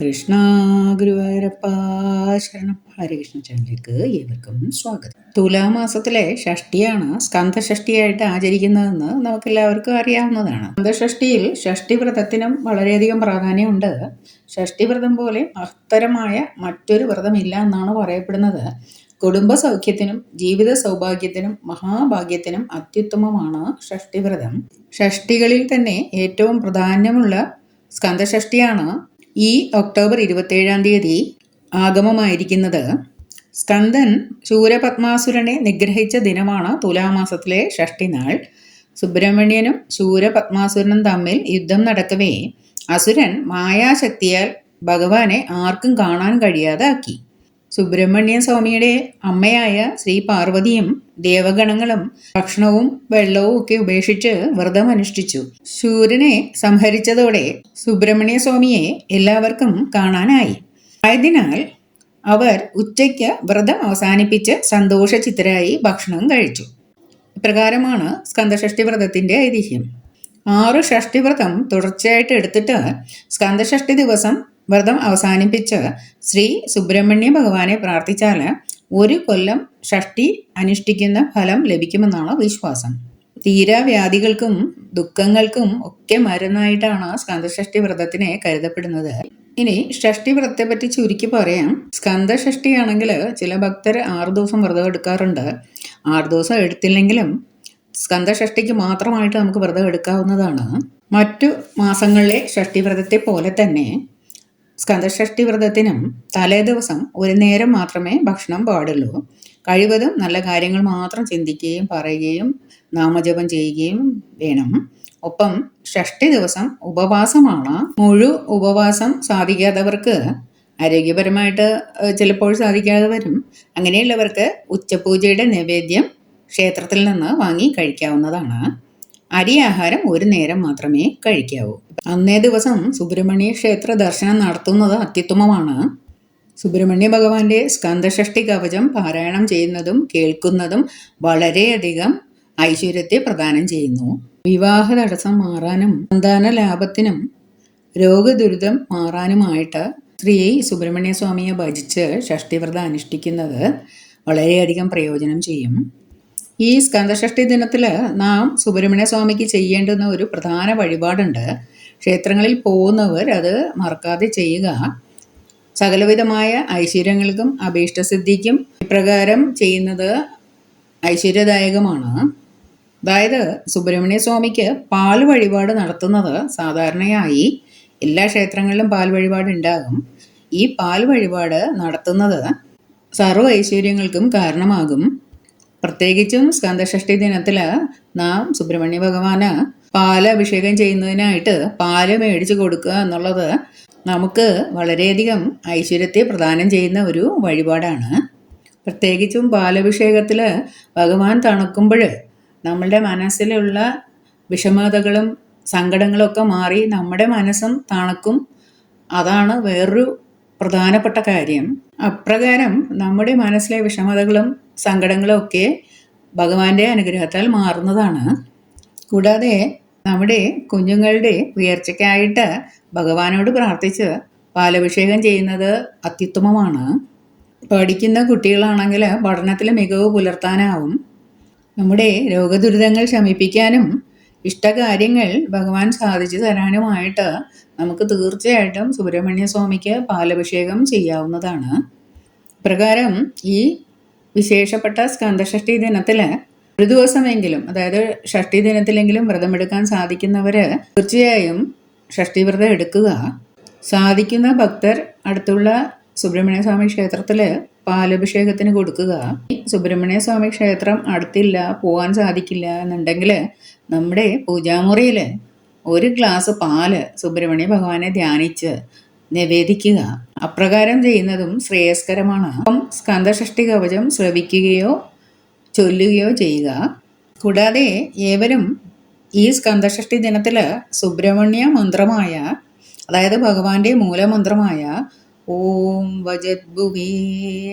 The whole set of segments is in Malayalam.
കൃഷ്ണ ഗുരുവായൂരപ്പ ശരണം ഹരികൃഷ്ണ ചാനലിലേക്ക് ഏവർക്കും സ്വാഗതം. തുലാമാസത്തിലെ ഷഷ്ടിയാണ് സ്കന്ധഷഷ്ടിയായിട്ട് ആചരിക്കുന്നതെന്ന് നമുക്കെല്ലാവർക്കും അറിയാവുന്നതാണ്. സ്കന്ധഷഷ്ടിയിൽ ഷഷ്ടിവ്രതത്തിനും വളരെയധികം പ്രാധാന്യമുണ്ട്. ഷഷ്ടിവ്രതം പോലെ മഹത്തരമായ മറ്റൊരു വ്രതമില്ല എന്നാണ് പറയപ്പെടുന്നത്. കുടുംബ സൗഖ്യത്തിനും ജീവിത സൗഭാഗ്യത്തിനും മഹാഭാഗ്യത്തിനും അത്യുത്തമമാണ് ഷഷ്ടിവ്രതം. ഷഷ്ടികളിൽ തന്നെ ഏറ്റവും പ്രാധാന്യമുള്ള സ്കന്ധഷഷ്ടിയാണ് ഈ ഒക്ടോബർ ഇരുപത്തേഴാം തീയതി ആഗമമായിരിക്കുന്നത്. സ്കന്ദൻ ശൂരപത്മാസുരനെ നിഗ്രഹിച്ച ദിനമാണ് തുലാമാസത്തിലെ ഷഷ്ടിനാൾ സുബ്രഹ്മണ്യനും ശൂരപത്മാസുരനും തമ്മിൽ യുദ്ധം നടക്കവേ അസുരൻ മായാശക്തിയാൽ ഭഗവാനെ ആർക്കും കാണാൻ കഴിയാതാക്കി. സുബ്രഹ്മണ്യ സ്വാമിയുടെ അമ്മയായ ശ്രീ പാർവതിയും ദേവഗണങ്ങളും ഭക്ഷണവും വെള്ളവും ഒക്കെ ഉപേക്ഷിച്ച് വ്രതം അനുഷ്ഠിച്ചു. ശൂരനെ സംഹരിച്ചതോടെ സുബ്രഹ്മണ്യ സ്വാമിയെ എല്ലാവർക്കും കാണാനായി. ആയതിനാൽ അവർ ഉച്ചയ്ക്ക് വ്രതം അവസാനിപ്പിച്ച് സന്തോഷചിത്തരായി ഭക്ഷണം കഴിച്ചു. ഇപ്രകാരമാണ് സ്കന്ദഷഷ്ടി വ്രതത്തിന്റെ ഐതിഹ്യം. ആറ് ഷഷ്ടിവ്രതം തുടർച്ചയായിട്ട് എടുത്തിട്ട് സ്കന്ദഷഷ്ടി ദിവസം വ്രതം അവസാനിപ്പിച്ച് ശ്രീ സുബ്രഹ്മണ്യ ഭഗവാനെ പ്രാർത്ഥിച്ചാൽ ഒരു കൊല്ലം ഷഷ്ടി അനുഷ്ഠിക്കുന്ന ഫലം ലഭിക്കുമെന്നാണ് വിശ്വാസം. തീരാവ്യാധികൾക്കും ദുഃഖങ്ങൾക്കും ഒക്കെ മരുന്നായിട്ടാണ് സ്കന്ധഷഷ്ടി വ്രതത്തിനെ കരുതപ്പെടുന്നത്. ഇനി ഷഷ്ടി വ്രതത്തെ പറ്റി ചുരുക്കി പറയാം. സ്കന്ധഷഷ്ടി ആണെങ്കിൽ ചില ഭക്തർ ആറു ദിവസം വ്രതം എടുക്കാറുണ്ട്. ആറു ദിവസം എടുത്തില്ലെങ്കിലും സ്കന്ധഷഷ്ടിക്ക് മാത്രമായിട്ട് നമുക്ക് വ്രതം എടുക്കാവുന്നതാണ്. മറ്റു മാസങ്ങളിലെ ഷഷ്ടി വ്രതത്തെ പോലെ തന്നെ സ്കന്ധഷഷ്ടി വ്രതത്തിനും തലേ ദിവസം ഒരു നേരം മാത്രമേ ഭക്ഷണം പാടുള്ളൂ. കഴിവതും നല്ല കാര്യങ്ങൾ മാത്രം ചിന്തിക്കുകയും പറയുകയും നാമജപം ചെയ്യുകയും വേണം. ഒപ്പം ഷഷ്ടി ദിവസം ഉപവാസമാണ്. മുഴു ഉപവാസം സാധിക്കാത്തവർക്ക് ആരോഗ്യപരമായിട്ട് ചിലപ്പോൾ സാധിക്കാതെ വരും. അങ്ങനെയുള്ളവർക്ക് ഉച്ചപൂജയുടെ നൈവേദ്യം ക്ഷേത്രത്തിൽ നിന്ന് വാങ്ങി കഴിക്കാവുന്നതാണ്. അരി ആഹാരം ഒരു നേരം മാത്രമേ കഴിക്കാവൂ. അന്നേ ദിവസം സുബ്രഹ്മണ്യ ക്ഷേത്ര ദർശനം നടത്തുന്നത് അത്യുത്തമമാണ്. സുബ്രഹ്മണ്യ ഭഗവാന്റെ സ്കന്ധഷഷ്ടി കവചം പാരായണം ചെയ്യുന്നതും കേൾക്കുന്നതും വളരെയധികം ഐശ്വര്യത്തെ പ്രദാനം ചെയ്യുന്നു. വിവാഹ തടസ്സം മാറാനും സന്താന ലാഭത്തിനും രോഗദുരിതം മാറാനുമായിട്ട് സ്ത്രീയെ സുബ്രഹ്മണ്യ സ്വാമിയെ ഭജിച്ച് ഷഷ്ടിവ്രതം അനുഷ്ഠിക്കുന്നത് വളരെയധികം പ്രയോജനം ചെയ്യും. ഈ സ്കന്ധഷഷ്ടി ദിനത്തിൽ നാം സുബ്രഹ്മണ്യ സ്വാമിക്ക് ചെയ്യേണ്ടുന്ന ഒരു പ്രധാന വഴിപാടുണ്ട്. ക്ഷേത്രങ്ങളിൽ പോകുന്നവർ അത് മറക്കാതെ ചെയ്യുക. സകലവിധമായ ഐശ്വര്യങ്ങൾക്കും അഭീഷ്ടസിദ്ധിക്കും ഇപ്രകാരം ചെയ്യുന്നത് ഐശ്വര്യദായകമാണ്. അതായത് സുബ്രഹ്മണ്യ സ്വാമിക്ക് പാൽ വഴിപാട് നടത്തുന്നത് സാധാരണയായി എല്ലാ ക്ഷേത്രങ്ങളിലും പാൽ വഴിപാട് ഉണ്ടാകും. ഈ പാൽ വഴിപാട് നടത്തുന്നത് സർവ ഐശ്വര്യങ്ങൾക്കും കാരണമാകും. പ്രത്യേകിച്ചും സ്കന്ധഷഷ്ടി ദിനത്തിൽ നാം സുബ്രഹ്മണ്യ ഭഗവാന് പാൽ അഭിഷേകം ചെയ്യുന്നതിനായിട്ട് പാൽ മേടിച്ചു കൊടുക്കുക എന്നുള്ളത് നമുക്ക് വളരെയധികം ഐശ്വര്യത്തെ പ്രദാനം ചെയ്യുന്ന ഒരു വഴിപാടാണ്. പ്രത്യേകിച്ചും പാലഭിഷേകത്തിൽ ഭഗവാൻ തണുക്കുമ്പോൾ നമ്മളുടെ മനസ്സിലുള്ള വിഷമതകളും സങ്കടങ്ങളൊക്കെ മാറി നമ്മുടെ മനസ്സും തണുക്കും. അതാണ് വേറൊരു പ്രധാനപ്പെട്ട കാര്യം. അപ്രകാരം നമ്മുടെ മനസ്സിലെ വിഷമതകളും സങ്കടങ്ങളും ഒക്കെ ഭഗവാന്റെ അനുഗ്രഹത്താൽ മാറുന്നതാണ്. കൂടാതെ നമ്മുടെ കുഞ്ഞുങ്ങളുടെ ഉയർച്ചയ്ക്കായിട്ട് ഭഗവാനോട് പ്രാർത്ഥിച്ച് പാലഭിഷേകം ചെയ്യുന്നത് അത്യുത്തമമാണ്. പഠിക്കുന്ന കുട്ടികളാണെങ്കിൽ പഠനത്തിൽ മികവ് പുലർത്താനാവും. നമ്മുടെ രോഗദുരിതങ്ങൾ ശമിപ്പിക്കാനും ഇഷ്ടകാര്യങ്ങൾ ഭഗവാൻ സാധിച്ചു തരാനുമായിട്ട് നമുക്ക് തീർച്ചയായിട്ടും സുബ്രഹ്മണ്യ സ്വാമിക്ക് പാലഭിഷേകം ചെയ്യാവുന്നതാണ്. പ്രകാരം ഈ വിശേഷപ്പെട്ട സ്കന്ധഷഷ്ടി ദിനത്തിൽ ഒരു ദിവസമെങ്കിലും അതായത് ഷഷ്ടി ദിനത്തിലെങ്കിലും വ്രതമെടുക്കാൻ സാധിക്കുന്നവർ തീർച്ചയായും ഷഷ്ടി വ്രതം എടുക്കുക. സാധിക്കുന്ന ഭക്തർ അടുത്തുള്ള സുബ്രഹ്മണ്യ സ്വാമി ക്ഷേത്രത്തിൽ പാലഭിഷേകത്തിന് കൊടുക്കുക. സുബ്രഹ്മണ്യ സ്വാമി ക്ഷേത്രം അടുത്തില്ല പോകാൻ സാധിക്കില്ല എന്നുണ്ടെങ്കിൽ നമ്മുടെ പൂജാമുറിയിൽ ഒരു ഗ്ലാസ് പാൽ സുബ്രഹ്മണ്യ ഭഗവാനെ ധ്യാനിച്ച് നിവേദിക്കുക. അപ്രകാരം ചെയ്യുന്നതും ശ്രേയസ്കരമാണ്. അപ്പം സ്കന്ധഷഷ്ടി കവചം ശ്രവിക്കുകയോ ചൊല്ലുകയോ ചെയ്യുക. കൂടാതെ ഏവരും ഈ സ്കന്ധഷഷ്ടി ദിനത്തിൽ സുബ്രഹ്മണ്യ മന്ത്രമായ അതായത് ഭഗവാന്റെ മൂലമന്ത്രമായ ഓം വജദ്ഭുവേ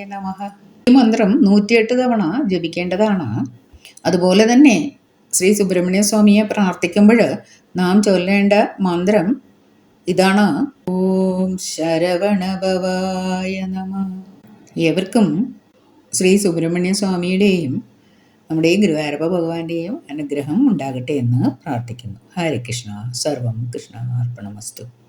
നമ ഈ മന്ത്രം നൂറ്റിയെട്ട് തവണ ജപിക്കേണ്ടതാണ്. അതുപോലെ തന്നെ ശ്രീ സുബ്രഹ്മണ്യ സ്വാമിയെ പ്രാർത്ഥിക്കുമ്പോൾ നാം ചൊല്ലേണ്ട മന്ത്രം ഇതാണ്. ഓം ശരവണഭവായ നമ. ഏവർക്കും ശ്രീ സുബ്രഹ്മണ്യ സ്വാമിയുടെയും നമ്മുടെ ഈ ഗുരുവായൂരപ്പ ഭഗവാന്റെയും അനുഗ്രഹം ഉണ്ടാകട്ടെ എന്ന് പ്രാർത്ഥിക്കുന്നു. ഹരേ കൃഷ്ണ. സർവം കൃഷ്ണ അർപ്പണമസ്തു